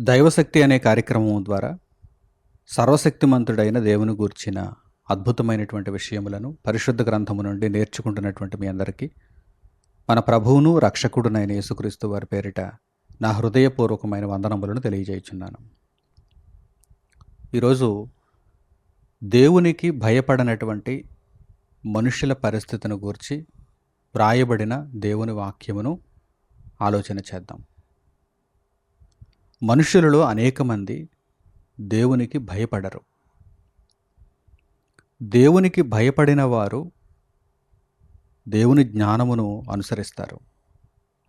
దైవశక్తి అనే కార్యక్రమం ద్వారా సర్వశక్తిమంతుడైన దేవుని గూర్చిన అద్భుతమైనటువంటి విషయములను పరిశుద్ధ గ్రంథము నుండి నేర్చుకుంటున్నటువంటి మీ అందరికీ మన ప్రభువును రక్షకుడునైన యేసుక్రీస్తు వారి పేరిట నా హృదయపూర్వకమైన వందనములను తెలియజేయుచున్నాను. ఈరోజు దేవునికి భయపడనటువంటి మనుషుల పరిస్థితిని గూర్చి వ్రాయబడిన దేవుని వాక్యమును ఆలోచన చేద్దాం. మనుషులలో అనేక మంది దేవునికి భయపడరు. దేవునికి భయపడిన వారు దేవుని జ్ఞానమును అనుసరిస్తారు.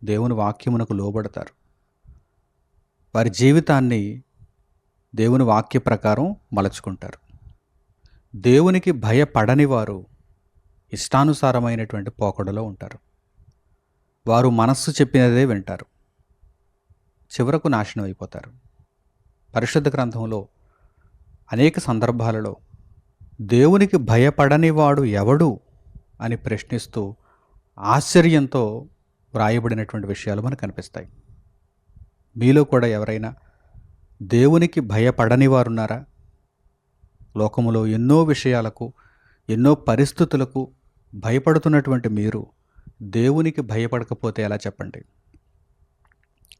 దేవుని వాక్యమునకు లోబడతారు. వారి జీవితాన్ని దేవుని వాక్య ప్రకారం మలచుకుంటారు. దేవునికి భయపడని వారు ఇష్టానుసారమైనటువంటి పోకడలో ఉంటారు. వారు మనస్సు చెప్పినదే వింటారు. చివరకు నాశనం అయిపోతారు. పరిశుద్ధ గ్రంథంలో అనేక సందర్భాలలో దేవునికి భయపడని వాడు ఎవడు అని ప్రశ్నిస్తూ ఆశ్చర్యంతో వ్రాయబడినటువంటి విషయాలు మనకు కనిపిస్తాయి. మీలో కూడా ఎవరైనా దేవునికి భయపడని వారున్నారా? లోకములో ఎన్నో విషయాలకు ఎన్నో పరిస్థితులకు భయపడుతున్నటువంటి మీరు దేవునికి భయపడకపోతే ఎలా చెప్పండి?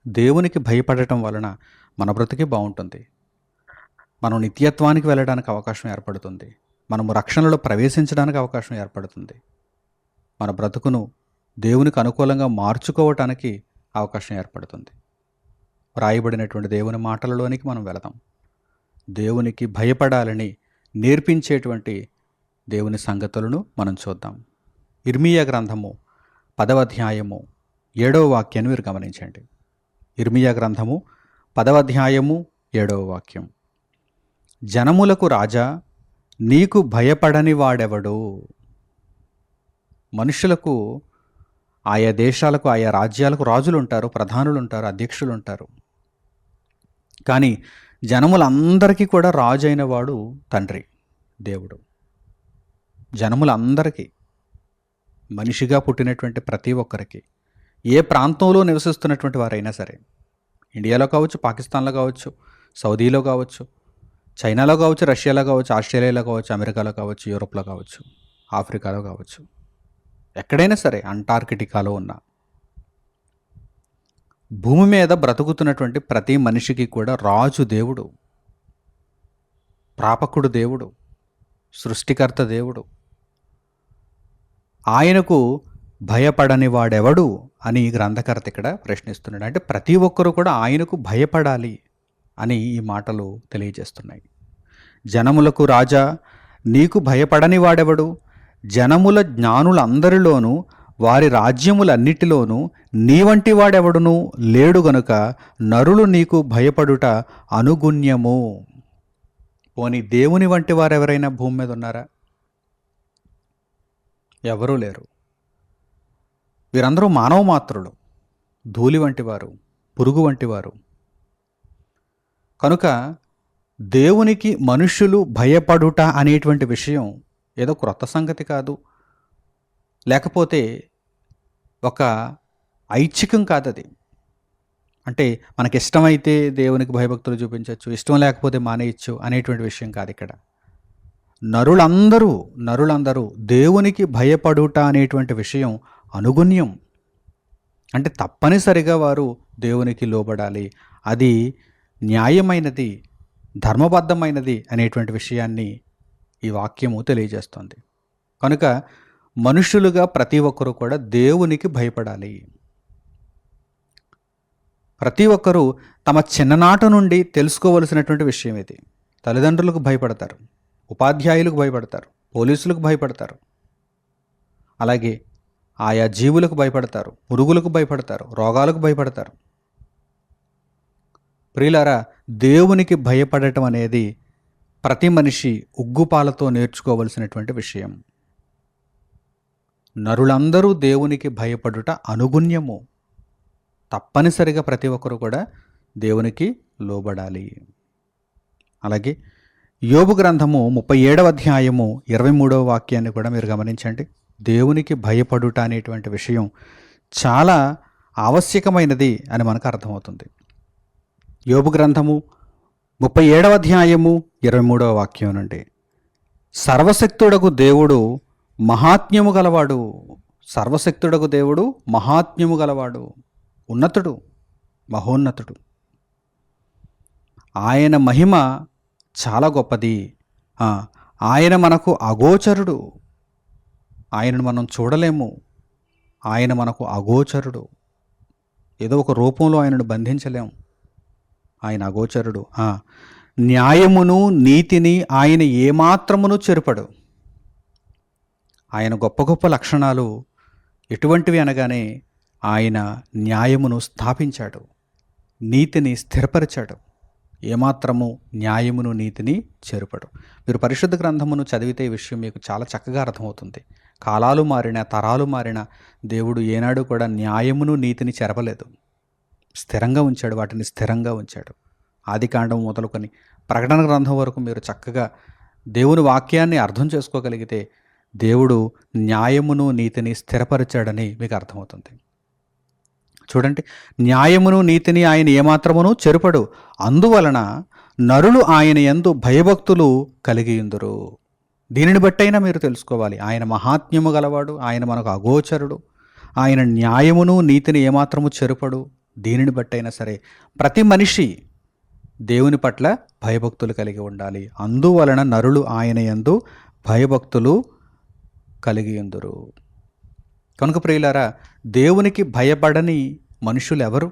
దేవునికి భయపడటం వలన మన బ్రతికి బాగుంటుంది. మనం నిత్యత్వానికి వెళ్ళడానికి అవకాశం ఏర్పడుతుంది. మనము రక్షణలో ప్రవేశించడానికి అవకాశం ఏర్పడుతుంది. మన బ్రతుకును దేవునికి అనుకూలంగా మార్చుకోవటానికి అవకాశం ఏర్పడుతుంది. వ్రాయబడినటువంటి దేవుని మాటలలోనికి మనం వెళదాం. దేవునికి భయపడాలని నేర్పించేటువంటి దేవుని సంగతులను మనం చూద్దాం. ఇర్మియా గ్రంథము పదవ అధ్యాయము ఏడవ వాక్యాన్ని మీరు గమనించండి. ఇర్మియా గ్రంథము పదవ అధ్యాయము ఏడవ వాక్యం. జనములకు రాజా నీకు భయపడని వాడెవడు? మనుషులకు ఆయా దేశాలకు ఆయా రాజ్యాలకు రాజులు ఉంటారు ప్రధానులు ఉంటారు అధ్యక్షులు ఉంటారు కానీ జనములందరికీ కూడా రాజు అయిన వాడు తండ్రి దేవుడు. జనములందరికీ మనిషిగా పుట్టినటువంటి ప్రతి ఒక్కరికి ఏ ప్రాంతంలో నివసిస్తున్నటువంటి వారైనా సరే ఇండియాలో కావచ్చు పాకిస్తాన్లో కావచ్చు సౌదీలో కావచ్చు చైనాలో కావచ్చు రష్యాలో కావచ్చు ఆస్ట్రేలియాలో కావచ్చు అమెరికాలో కావచ్చు యూరోప్లో కావచ్చు ఆఫ్రికాలో కావచ్చు. ఎక్కడైనా సరే అంటార్కిటికాలో ఉన్న భూమి మీద బ్రతుకుతున్నటువంటి ప్రతి మనిషికి కూడా రాజు దేవుడు ప్రాపకుడు దేవుడు సృష్టికర్త దేవుడు. ఆయనకు భయపడని వాడెవడు అని గ్రంథకర్త ఇక్కడ ప్రశ్నిస్తున్నాడు. అంటే ప్రతి ఒక్కరూ కూడా ఆయనకు భయపడాలి అని ఈ మాటలు తెలియజేస్తున్నాయి. జనములకు రాజా నీకు భయపడని వాడెవడు? జనముల జ్ఞానులందరిలోనూ వారి రాజ్యములన్నిటిలోనూ నీ వంటి వాడెవడును? లేడు గనుక నరులు నీకు భయపడుట అనుగుణ్యము. పోని దేవుని వంటి వారెవరైనా భూమి మీద ఉన్నారా? ఎవరూ లేరు. వీరందరూ మానవ మాత్రులు ధూళి వంటివారు పురుగు వంటివారు కనుక దేవునికి మనుష్యులు భయపడుట అనేటువంటి విషయం ఏదో క్రొత్త సంగతి కాదు. లేకపోతే ఒక ఐచ్ఛికం కాదు అది అంటే మనకి ఇష్టమైతే దేవునికి భయభక్తులు చూపించవచ్చు ఇష్టం లేకపోతే మానేయచ్చు అనేటువంటి విషయం కాదు ఇక్కడ. నరులందరూ నరులందరూ దేవునికి భయపడుట అనేటువంటి విషయం అనుగుణ్యం. అంటే తప్పనిసరిగా వారు దేవునికి లోబడాలి. అది న్యాయమైనది ధర్మబద్ధమైనది అనేటువంటి విషయాన్ని ఈ వాక్యము తెలియజేస్తుంది. కనుక మనుషులుగా ప్రతి ఒక్కరూ కూడా దేవునికి భయపడాలి. ప్రతి ఒక్కరూ తమ చిన్ననాట నుండి తెలుసుకోవలసినటువంటి విషయం ఇది. తల్లిదండ్రులకు భయపడతారు ఉపాధ్యాయులకు భయపడతారు పోలీసులకు భయపడతారు. అలాగే ఆయా జీవులకు భయపడతారు పురుగులకు భయపడతారు రోగాలకు భయపడతారు. ప్రియులారా దేవునికి భయపడటం అనేది ప్రతి మనిషి ఉగ్గుపాలతో నేర్చుకోవలసినటువంటి విషయం. నరులందరూ దేవునికి భయపడుట అనుగుణ్యము. తప్పనిసరిగా ప్రతి ఒక్కరు కూడా దేవునికి లోబడాలి. అలాగే యోగు గ్రంథము ముప్పై ఏడవ అధ్యాయము ఇరవై మూడవ వాక్యాన్ని కూడా మీరు గమనించండి. దేవునికి భయపడుట అనేటువంటి విషయం చాలా ఆవశ్యకమైనది అని మనకు అర్థమవుతుంది. యోబు గ్రంథము ముప్పై ఏడవ అధ్యాయము ఇరవై మూడవ వాక్యం నుండి సర్వశక్తుడకు దేవుడు మహాత్మ్యము గలవాడు సర్వశక్తుడకు దేవుడు మహాత్మ్యము గలవాడు ఉన్నతుడు మహోన్నతుడు. ఆయన మహిమ చాలా గొప్పది. ఆయన మనకు అగోచరుడు. ఆయనను మనం చూడలేము. ఆయన మనకు అగోచరుడు. ఏదో ఒక రూపంలో ఆయనను బంధించలేము. ఆయన అగోచరుడు. న్యాయమును నీతిని ఆయన ఏమాత్రమును చెరుపడు. ఆయన గొప్ప గొప్ప లక్షణాలు ఎటువంటివి అనగానే ఆయన న్యాయమును స్థాపించాడు. నీతిని స్థిరపరిచాడు. ఏమాత్రము న్యాయమును నీతిని చేరుపడు. మీరు పరిశుద్ధ గ్రంథమును చదివితే ఈ విషయం మీకు చాలా చక్కగా అర్థమవుతుంది. కాలాలు మారిన తరాలు మారిన దేవుడు ఏనాడు కూడా న్యాయమును నీతిని చెరపలేదు. స్థిరంగా ఉంచాడు వాటిని స్థిరంగా ఉంచాడు. ఆదికాండం మొదలుకొని ప్రకటన గ్రంథం వరకు మీరు చక్కగా దేవుని వాక్యాన్ని అర్థం చేసుకోగలిగితే దేవుడు న్యాయమును నీతిని స్థిరపరిచాడని మీకు అర్థమవుతుంది. చూడండి న్యాయమును నీతిని ఆయన ఏమాత్రమును చెరుపడు. అందువలన నరులు ఆయన ఎందు భయభక్తులు కలిగియుందురు దీనిని బట్టైనా మీరు తెలుసుకోవాలి. ఆయన మహాత్మ్యము గలవాడు ఆయన మనకు అగోచరుడు ఆయన న్యాయమును నీతిని ఏమాత్రము చెరుపడు. దీనిని బట్టైనా సరే ప్రతి మనిషి దేవుని పట్ల భయభక్తులు కలిగి ఉండాలి. అందువలన నరులు ఆయన యందు భయభక్తులు కలిగి ఉందురు. కనుక ప్రియులారా దేవునికి భయపడని మనుషులు ఎవరు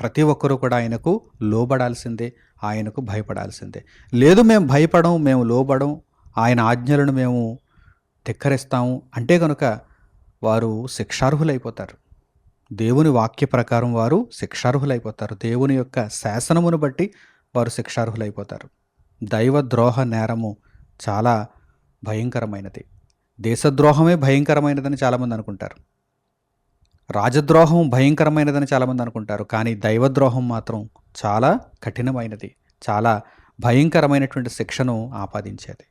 ప్రతి ఒక్కరూ కూడా ఆయనకు లోబడాల్సిందే ఆయనకు భయపడాల్సిందే. లేదు మేము భయపడం మేము లోబడం ఆయన ఆజ్ఞలను మేము ధిక్కరిస్తాము. అంటే కనుక వారు శిక్షార్హులైపోతారు. దేవుని వాక్య ప్రకారం వారు శిక్షార్హులైపోతారు. దేవుని యొక్క శాసనమును బట్టి వారు శిక్షార్హులైపోతారు. దైవ ద్రోహ నేరము చాలా భయంకరమైనది. దేశద్రోహమే భయంకరమైనదని చాలామంది అనుకుంటారు. రాజద్రోహం భయంకరమైనదని చాలామంది అనుకుంటారు. కానీ దైవద్రోహం మాత్రం చాలా కఠినమైనది. చాలా భయంకరమైనటువంటి శిక్షను ఆపాదించేది.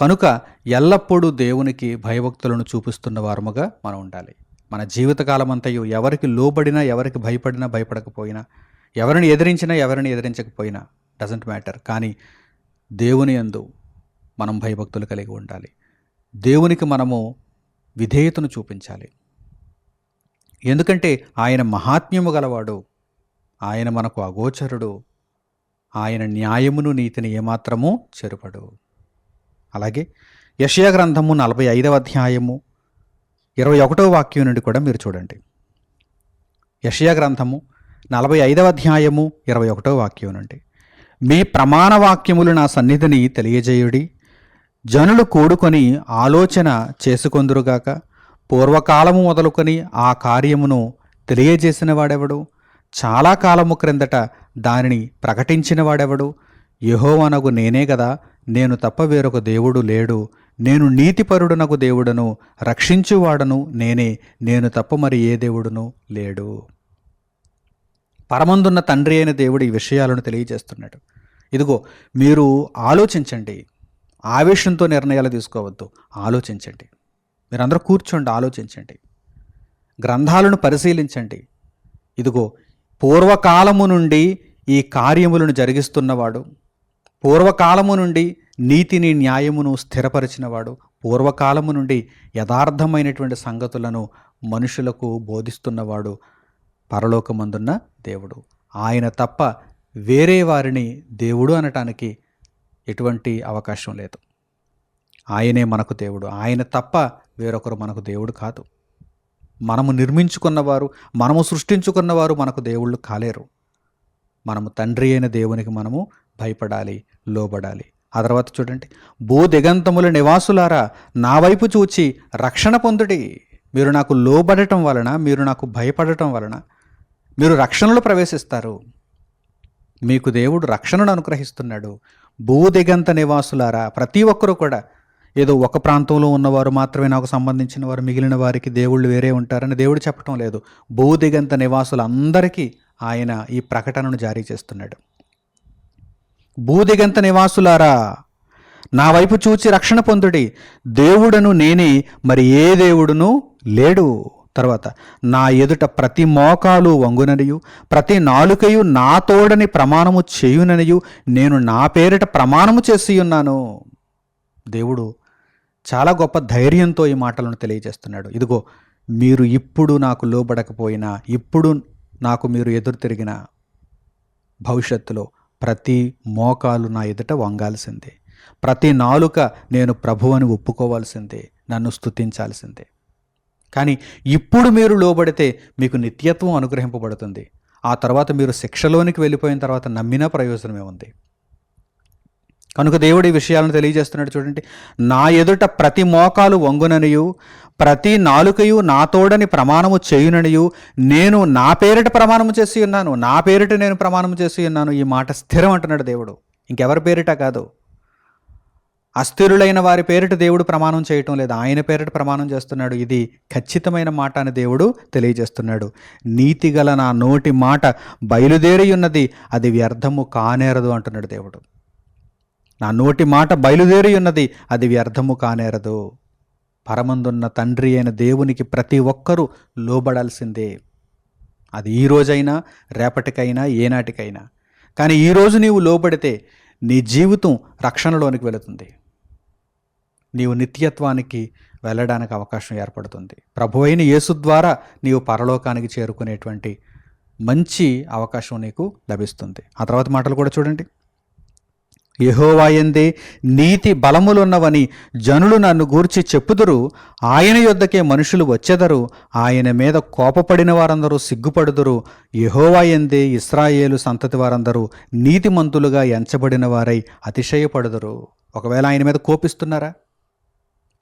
కనుక ఎల్లప్పుడూ దేవునికి భయభక్తులను చూపిస్తున్న వారముగా మనం ఉండాలి. మన జీవితకాలం అంతయు ఎవరికి లోబడినా ఎవరికి భయపడినా భయపడకపోయినా ఎవరిని ఎదిరించినా ఎవరిని ఎదిరించకపోయినా డజంట్ మ్యాటర్. కానీ దేవుని యందు మనం భయభక్తులు కలిగి ఉండాలి. దేవునికి మనము విధేయతను చూపించాలి. ఎందుకంటే ఆయన మహాత్మ్యము గలవాడు ఆయన మనకు అగోచరుడు ఆయన న్యాయమును నీతిని ఏమాత్రము చెరుపడు. అలాగే యషయా గ్రంథము నలభై ఐదవ అధ్యాయము ఇరవై ఒకటవ వాక్యం నుండి కూడా మీరు చూడండి. యషయా గ్రంథము నలభై ఐదవ అధ్యాయము ఇరవై ఒకటవ వాక్యం నుండి. మీ ప్రమాణ వాక్యములు నా సన్నిధిని తెలియజేయుడి. జనులు కూడుకొని ఆలోచన చేసుకొందురుగాక పూర్వకాలము మొదలుకొని ఆ కార్యమును తెలియజేసిన వాడెవడు? చాలా కాలము క్రిందట దానిని ప్రకటించిన వాడెవడు? యహోవనగు నేనే కదా నేను తప్ప వేరొక దేవుడు లేడు. నేను నీతిపరుడునగు దేవుడను. రక్షించువాడను నేనే. నేను తప్ప మరి ఏ దేవుడును లేడు. పరమందున్న తండ్రి అయిన దేవుడు ఈ విషయాలను తెలియజేస్తున్నాడు. ఇదిగో మీరు ఆలోచించండి. ఆవేశంతో నిర్ణయాలు తీసుకోవద్దు. ఆలోచించండి. మీరందరూ కూర్చోండి ఆలోచించండి. గ్రంథాలను పరిశీలించండి. ఇదిగో పూర్వకాలము నుండి ఈ కార్యములను జరిగిస్తున్నవాడు పూర్వకాలము నుండి నీతిని న్యాయమును స్థిరపరిచినవాడు పూర్వకాలము నుండి యథార్థమైనటువంటి సంగతులను మనుషులకు బోధిస్తున్నవాడు పరలోకమందున్న దేవుడు. ఆయన తప్ప వేరే వారిని దేవుడు అనటానికి ఎటువంటి అవకాశం లేదు. ఆయనే మనకు దేవుడు. ఆయన తప్ప వేరొకరు మనకు దేవుడు కాదు. మనము నిర్మించుకున్నవారు మనము సృష్టించుకున్నవారు మనకు దేవుళ్ళు కాలేరు. మనము తండ్రి అయిన దేవునికి మనము భయపడాలి లోబడాలి. ఆ తర్వాత చూడండి భూ దిగంతముల నివాసులారా నా వైపు చూచి రక్షణ పొందుడి. మీరు నాకు లోబడటం వలన మీరు నాకు భయపడటం వలన మీరు రక్షణలో ప్రవేశిస్తారు. మీకు దేవుడు రక్షణను అనుగ్రహిస్తున్నాడు. భూదిగంత నివాసులారా ప్రతి ఒక్కరూ కూడా ఏదో ఒక ప్రాంతంలో ఉన్నవారు మాత్రమే నాకు సంబంధించిన వారు మిగిలిన వారికి దేవుళ్ళు వేరే ఉంటారని దేవుడు చెప్పటం లేదు. భూదిగంత నివాసులందరికీ ఆయన ఈ ప్రకటనను జారీ చేస్తున్నాడు. భూదిగంత నివాసులారా నా వైపు చూచి రక్షణ పొందుడి. దేవుడను నేనే మరి ఏ దేవుడును లేడు. తర్వాత నా ఎదుట ప్రతి మోకాలు వంగుననియు ప్రతి నాలుకయు నా తోడని ప్రమాణము చేయుననియు నేను నా పేరిట ప్రమాణము చేసి ఉన్నాను. దేవుడు చాలా గొప్ప ధైర్యంతో ఈ మాటలను తెలియజేస్తున్నాడు. ఇదిగో మీరు ఇప్పుడు నాకు లోబడకపోయినా ఇప్పుడు నాకు మీరు ఎదురు తిరిగిన భవిష్యత్తులో ప్రతి మోకాలు నా ఎదుట వంగాల్సిందే. ప్రతి నాలుక నేను ప్రభువని ఒప్పుకోవాల్సిందే నన్ను స్తుతించాల్సిందే. కానీ ఇప్పుడు మీరు లోబడితే మీకు నిత్యత్వం అనుగ్రహింపబడుతుంది. ఆ తర్వాత మీరు శిక్షలోనికి వెళ్ళిపోయిన తర్వాత నమ్మినా ప్రయోజనమే ఉంది. కనుక దేవుడు ఈ విషయాలను తెలియజేస్తున్నాడు చూడండి. నా ఎదుట ప్రతి మోకాలు వంగుననియు ప్రతి నాలుకయు నా తోడని ప్రమాణము చేయుననియు నేను నా పేరిట ప్రమాణము చేసి ఉన్నాను నా పేరిట నేను ప్రమాణము చేసి ఉన్నాను. ఈ మాట స్థిరం అంటున్నాడు దేవుడు. ఇంకెవరి పేరిట కాదు. అస్థిరులైన వారి పేరిట దేవుడు ప్రమాణం చేయటం లేదు. ఆయన పేరిట ప్రమాణం చేస్తున్నాడు. ఇది ఖచ్చితమైన మాట అని దేవుడు తెలియజేస్తున్నాడు. నీతిగల నా నోటి మాట బయలుదేరి ఉన్నది అది వ్యర్థము కానేరదు అంటున్నాడు దేవుడు. నా నోటి మాట బయలుదేరి ఉన్నది అది వ్యర్థము కానేరదు. పరమందున్న తండ్రి అయిన దేవునికి ప్రతి ఒక్కరూ లోబడాల్సిందే. అది ఈ రోజైనా రేపటికైనా ఏనాటికైనా. కానీ ఈరోజు నీవు లోబడితే నీ జీవితం రక్షణలోనికి వెళుతుంది. నీవు నిత్యత్వానికి వెళ్ళడానికి అవకాశం ఏర్పడుతుంది. ప్రభు అయిన యేసు ద్వారా నీవు పరలోకానికి చేరుకునేటువంటి మంచి అవకాశం నీకు లభిస్తుంది. ఆ తర్వాత మాటలు కూడా చూడండి. యహోవాయందే నీతి బలములున్నవని జనులు నన్ను గూర్చి చెప్పుదురు. ఆయన యొద్దకే మనుషులు వచ్చెదరు. ఆయన మీద కోపపడిన వారందరూ సిగ్గుపడుదురు. యహోవాయందే ఇస్రాయేలు సంతతి వారందరూ నీతిమంతులుగా ఎంచబడిన వారై అతిశయపడుదురు. ఒకవేళ ఆయన మీద కోపిస్తున్నారా?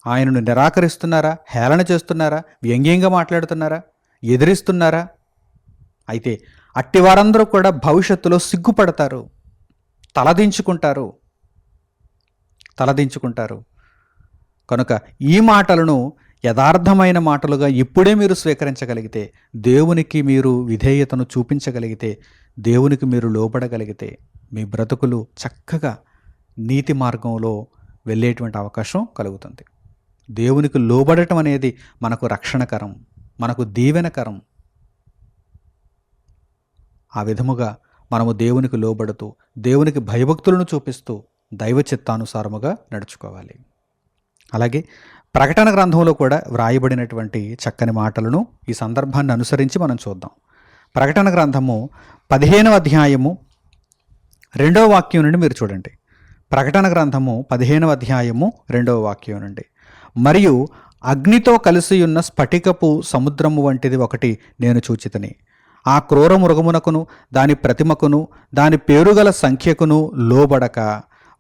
ఆయనను నిరాకరిస్తున్నారా? హేళన చేస్తున్నారా? వ్యంగ్యంగా మాట్లాడుతున్నారా? ఎదిరిస్తున్నారా? అయితే అట్టి వారందరూ కూడా భవిష్యత్తులో సిగ్గుపడతారు. తలదించుకుంటారు. తలదించుకుంటారు. కనుక ఈ మాటలను యథార్థమైన మాటలుగా ఇప్పుడే మీరు స్వీకరించగలిగితే దేవునికి మీరు విధేయతను చూపించగలిగితే దేవునికి మీరు లోపడగలిగితే మీ బ్రతుకులు చక్కగా నీతి మార్గంలో వెళ్ళేటువంటి అవకాశం కలుగుతుంది. దేవునికి లోబడటం అనేది మనకు రక్షణకరం మనకు దీవెనకరం. ఆ విధముగా మనము దేవునికి లోబడుతూ దేవునికి భయభక్తులను చూపిస్తూ దైవ చిత్తానుసారముగా నడుచుకోవాలి. అలాగే ప్రకటన గ్రంథంలో కూడా వ్రాయబడినటువంటి చక్కని మాటలను ఈ సందర్భాన్ని అనుసరించి మనం చూద్దాం. ప్రకటన గ్రంథము పదిహేనవ అధ్యాయము రెండవ వాక్యం నుండి మీరు చూడండి. ప్రకటన గ్రంథము పదిహేనవ అధ్యాయము రెండవ వాక్యం నుండి. మరియు అగ్నితో కలిసియున్న స్ఫటికపు సముద్రము వంటిది ఒకటి నేను చూచితని. ఆ క్రూర మృగమునకును దాని ప్రతిమకును దాని పేరుగల సంఖ్యకును లోబడక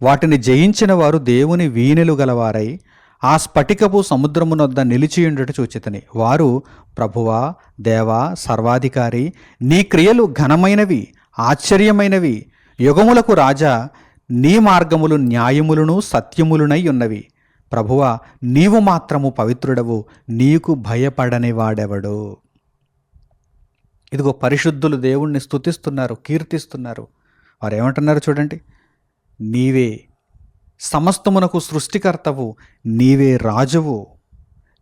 వాటిని జయించిన వారు దేవుని వీణెలు గలవారై ఆ స్ఫటికపు సముద్రమునొద్ద నిలిచియుండుట చూచితని. వారు ప్రభువా దేవా సర్వాధికారి నీ క్రియలు ఘనమైనవి ఆశ్చర్యమైనవి యుగములకు రాజా నీ మార్గములు న్యాయములను సత్యములునై ఉన్నవి. ప్రభువా నీవు మాత్రము పవిత్రుడవు నీకు భయపడని వాడెవడు ఇదిగో పరిశుద్ధులు దేవుణ్ణి స్థుతిస్తున్నారు కీర్తిస్తున్నారు. వారు ఏమంటున్నారు చూడండి? నీవే సమస్తమునకు సృష్టికర్తవు నీవే రాజువు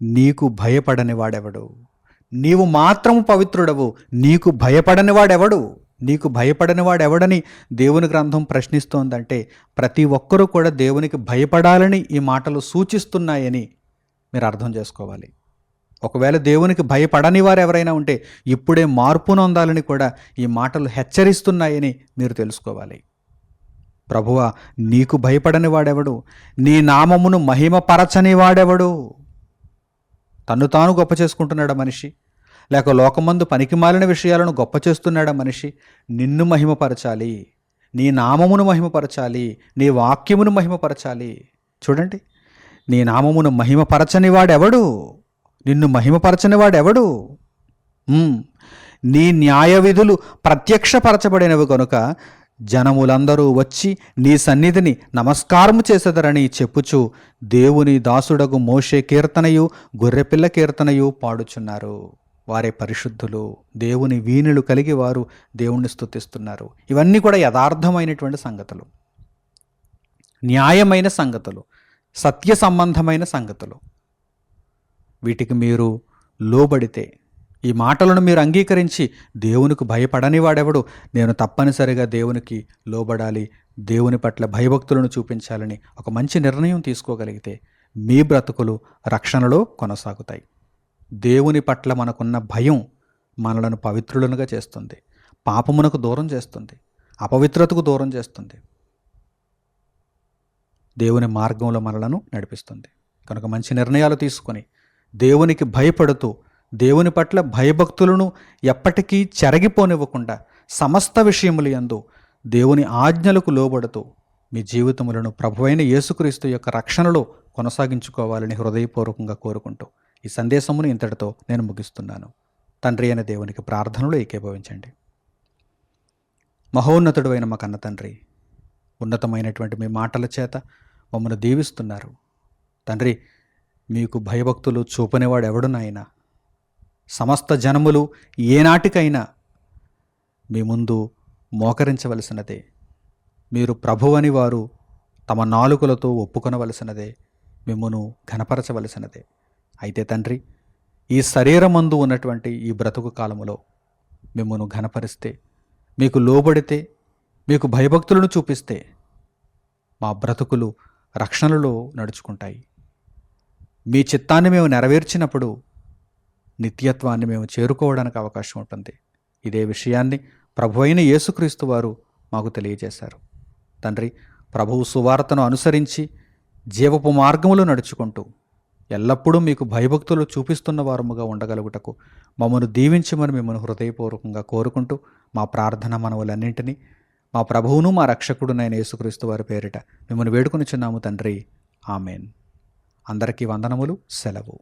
నీకు భయపడని వాడెవడు? నీవు మాత్రము పవిత్రుడవు నీకు భయపడని వాడెవడు? నీకు భయపడని వాడెవడని దేవుని గ్రంథం ప్రశ్నిస్తోందంటే ప్రతి ఒక్కరూ కూడా దేవునికి భయపడాలని ఈ మాటలు సూచిస్తున్నాయని మీరు అర్థం చేసుకోవాలి. ఒకవేళ దేవునికి భయపడని వారు ఎవరైనా ఉంటే ఇప్పుడే మార్పు నొందాలని కూడా ఈ మాటలు హెచ్చరిస్తున్నాయని మీరు తెలుసుకోవాలి. ప్రభువ నీకు భయపడని వాడెవడు? నీ నామమును మహిమపరచని వాడెవడు? తన్ను తాను గొప్ప చేసుకుంటున్నాడా మనిషి? లేక లోకమందు పనికి మాలిన విషయాలను గొప్ప చేస్తున్నాడా మనిషి? నిన్ను మహిమపరచాలి. నీ నామమును మహిమపరచాలి. నీ వాక్యమును మహిమపరచాలి. చూడండి నీ నామమును మహిమపరచని వాడెవడు? నిన్ను మహిమపరచనివాడెవడు? నీ న్యాయ విధులు ప్రత్యక్షపరచబడినవి కనుక జనములందరూ వచ్చి నీ సన్నిధిని నమస్కారము చేసెదరని చెప్పుచు దేవుని దాసుడగు మోషే కీర్తనయు గొర్రెపిల్ల కీర్తనయు పాడుచున్నారు. వారే పరిశుద్ధులు. దేవుని వీణులు కలిగి వారు దేవుణ్ణి స్తుతిస్తున్నారు. ఇవన్నీ కూడా యథార్థమైనటువంటి సంగతులు. న్యాయమైన సంగతులు. సత్య సంబంధమైన సంగతులు. వీటికి మీరు లోబడితే ఈ మాటలను మీరు అంగీకరించి దేవునికి భయపడని వాడెవడు? నేను తప్పనిసరిగా దేవునికి లోబడాలి దేవుని పట్ల భయభక్తులను చూపించాలని ఒక మంచి నిర్ణయం తీసుకోగలిగితే మీ బ్రతుకులు రక్షణలో కొనసాగుతాయి. దేవుని పట్ల మనకున్న భయం మనలను పవిత్రులనుగా చేస్తుంది. పాపమునకు దూరం చేస్తుంది. అపవిత్రతకు దూరం చేస్తుంది. దేవుని మార్గంలో మనలను నడిపిస్తుంది. కనుక మంచి నిర్ణయాలు తీసుకొని దేవునికి భయపడుతూ దేవుని పట్ల భయభక్తులను ఎప్పటికీ చెరగిపోనివ్వకుండా సమస్త విషయములు యందు దేవుని ఆజ్ఞలకు లోబడుతూ మీ జీవితములను ప్రభువైన యేసుక్రీస్తు యొక్క రక్షణలో కొనసాగించుకోవాలని హృదయపూర్వకంగా కోరుకుంటూ ఈ సందేశమును ఇంతటితో నేను ముగిస్తున్నాను. తండ్రి అయిన దేవునికి ప్రార్థనలు ఏకీభవించండి. మహోన్నతుడు అయిన మా కన్న తండ్రి ఉన్నతమైనటువంటి మీ మాటల చేత మమ్మల్ని దీవిస్తున్నారు. తండ్రి మీకు భయభక్తులు చూపనివాడు ఎవడు నాయనా? సమస్త జనములు ఏనాటికైనా మీ ముందు మోకరించవలసినదే. మీరు ప్రభువని వారు తమ నాలుకలతో ఒప్పుకొనవలసినదే. మిమ్మును ఘనపరచవలసినదే. అయితే తండ్రి ఈ శరీరమందు ఉన్నటువంటి ఈ బ్రతుకు కాలములో మిమ్మును ఘనపరిస్తే మీకు లోబడితే మీకు భయభక్తులను చూపిస్తే మా బ్రతుకులు రక్షణలో నడుచుకుంటాయి. మీ చిత్తాన్ని మేము నెరవేర్చినప్పుడు నిత్యత్వాన్ని మేము చేరుకోవడానికి అవకాశం ఉంటుంది. ఇదే విషయాన్ని ప్రభు అయిన యేసుక్రీస్తు వారు మాకు తెలియజేశారు. తండ్రి ప్రభువు సువార్తను అనుసరించి జీవపు మార్గములు నడుచుకుంటూ ఎల్లప్పుడూ మీకు భయభక్తులు చూపిస్తున్న వారముగా ఉండగలుగుటకు మమ్మను దీవించమని మిమ్మల్ని హృదయపూర్వకంగా కోరుకుంటూ మా ప్రార్థన మనవులన్నింటినీ మా ప్రభువును మా రక్షకుడునైన యేసుక్రీస్తు వారి పేరిట మిమ్మల్ని వేడుకొనిచున్నాము తండ్రి. ఆమెన్. అందరికీ వందనములు సెలవు.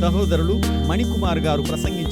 సహోదరులు మణికుమార్ గారు ప్రసంగించారు.